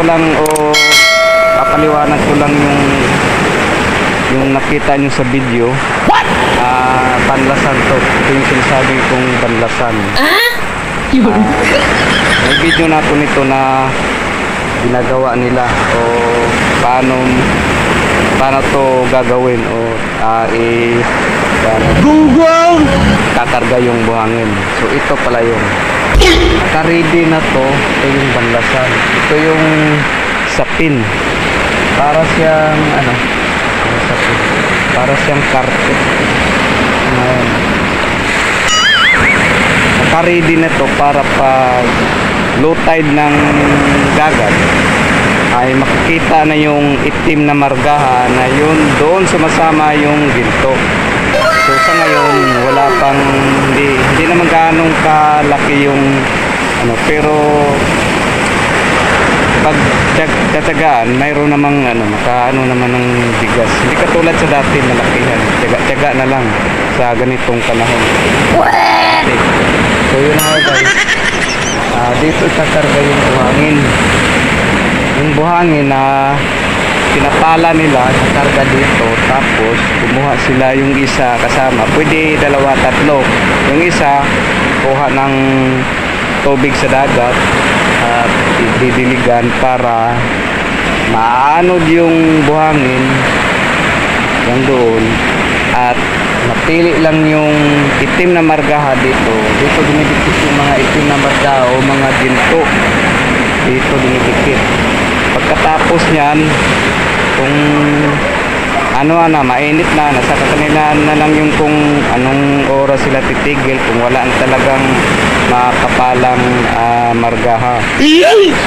ko lang o papaliwanag ko lang yung yung nakita nyo sa video. Ah, banlasan to. Ito yung sinasabi kong banlasan. Yun. May video na po nito na ginagawa nila o paano paano to gagawin o ah, i paano Gunggong! kakarga yung buhangin. So ito pala yung naka-ready na to. Ito yung banlasan. Ito yung sapin. Para siyang ano? ano sapin? Para siyang carpet. Ngayon. Naka-ready na to para pag low tide ng dagat ay makikita na yung itim na margaha na yun doon sumasama yung ginto. So sa ngayon wala pang hindi hindi naman ganong kalaki yung ano pero pag tiyatagaan mayroon namang ano makaano naman ng bigas. Hindi katulad sa dati malakihan. Tiyaga-tiyaga na lang sa ganitong panahon. Okay. So yun na guys. Ah, dito itakarga yung buhangin. Yung buhangin na pinapala nila, nakarga dito, tapos kumuha sila yung isa kasama. Pwede dalawa, tatlo. Yung isa, kuha ng tubig sa dagat at didiligan para maanod yung buhangin yung doon at napili lang yung itim na margaha dito dito dumidikit yung mga itim na margaha o mga ginto dito dumidikit pagkatapos niyan kung ano na mainit na. Nasa kanila na lang yung kung anong oras sila titigil kung wala na talagang makapalang ah, margaha.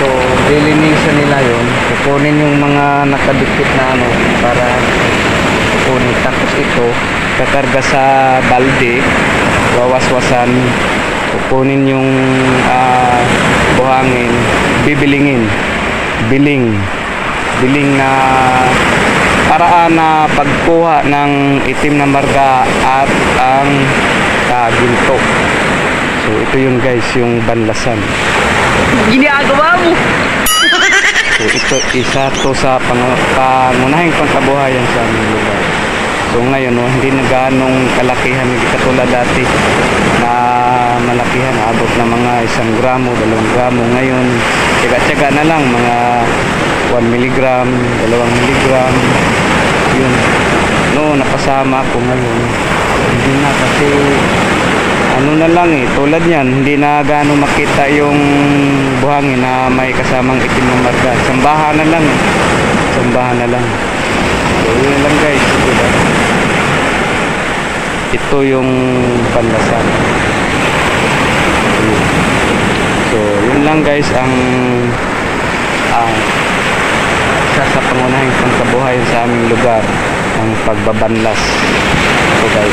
So lilinisan nila yon kukunin yung mga nakadikit na ano para kukunin. Tapos ito kakarga sa balde wawaswasan. Kukunin yung ah, buhangin bibilingin. Biling. Biling na paraan na pagkuha ng itim na marga at ang ah, ginto so ito yun guys yung banlasan Ginagawa mo. So ito isa to sa pang pangunahing pangkabuhayan sa aming lugar. So ngayon no, hindi na ganong kalakihan hindi katulad dati na malakihan abot na mga isang gramo, dalawang gramo. Ngayon, tiyaga-tiyaga na lang mga 1 milligram, dalawang milligram. Yun. No, napasama ko ngayon. Hindi na kasi ano na lang eh, tulad yan, hindi na gaano makita yung buhangin na may kasamang itim na marga. Sambahan na lang eh. Sambahan na lang. So, yun lang guys. Diba? Ito yung panlasan. So, yun lang guys ang ang pangunahing pangkabuhayan sa aming lugar ang pagbabanlas. So guys.